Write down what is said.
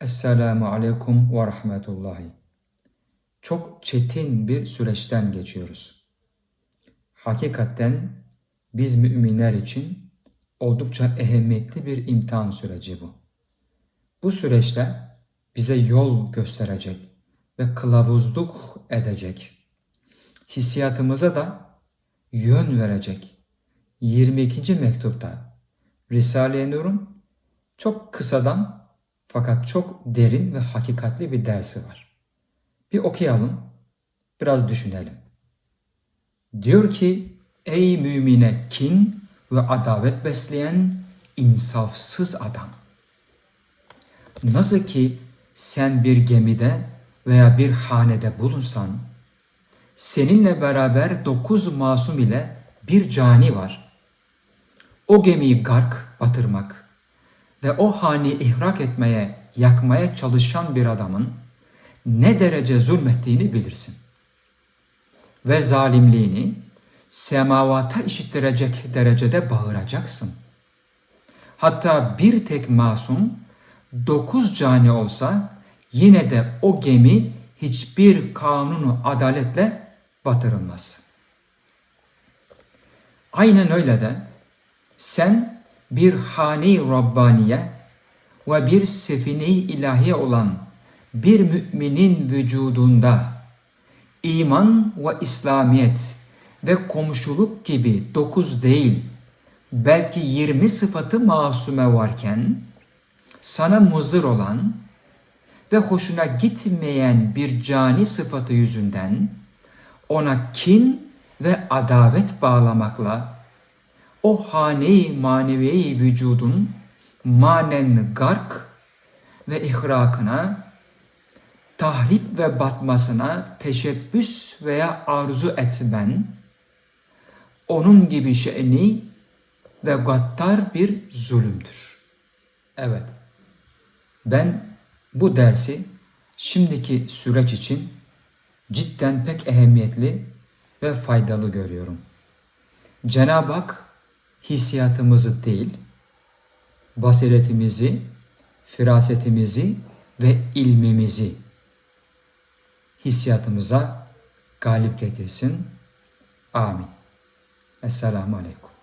Esselamu Aleyküm ve Rahmetullahi. Çok çetin bir süreçten geçiyoruz. Hakikaten biz müminler için oldukça ehemmiyetli bir imtihan süreci bu. Bu süreçte bize yol gösterecek ve kılavuzluk edecek. Hissiyatımıza da yön verecek. 22. mektupta Risale-i Nur'un çok kısadan fakat çok derin ve hakikatli bir dersi var. Bir okuyalım, biraz düşünelim. Diyor ki, ey mümine kin ve adavet besleyen insafsız adam. Nasıl ki sen bir gemide veya bir hanede bulunsan, seninle beraber dokuz masum ile bir cani var. O gemiyi gark, batırmak ve o hani ihrak etmeye, yakmaya çalışan bir adamın ne derece zulmettiğini bilirsin. Ve zalimliğini semavata işittirecek derecede bağıracaksın. Hatta bir tek masum dokuz cani olsa yine de o gemi hiçbir kanunu adaletle batırılmaz. Aynen öyle de sen bir hane-i Rabbaniye ve bir sefine-i ilahiye olan bir müminin vücudunda iman ve İslamiyet ve komşuluk gibi dokuz değil belki yirmi sıfatı masume varken sana muzır olan ve hoşuna gitmeyen bir cani sıfatı yüzünden ona kin ve adavet bağlamakla o hane-i maneviye vücudun manen gark ve ihrakına, tahrip ve batmasına teşebbüs veya arzu etmen, onun gibi şe'ni ve gattar bir zulümdür. Evet, ben bu dersi şimdiki süreç için cidden pek ehemmiyetli ve faydalı görüyorum. Cenab-ı Hak hissiyatımızı değil, basiretimizi, firasetimizi ve ilmimizi hissiyatımıza galip getirsin. Amin. Esselamu Aleyküm.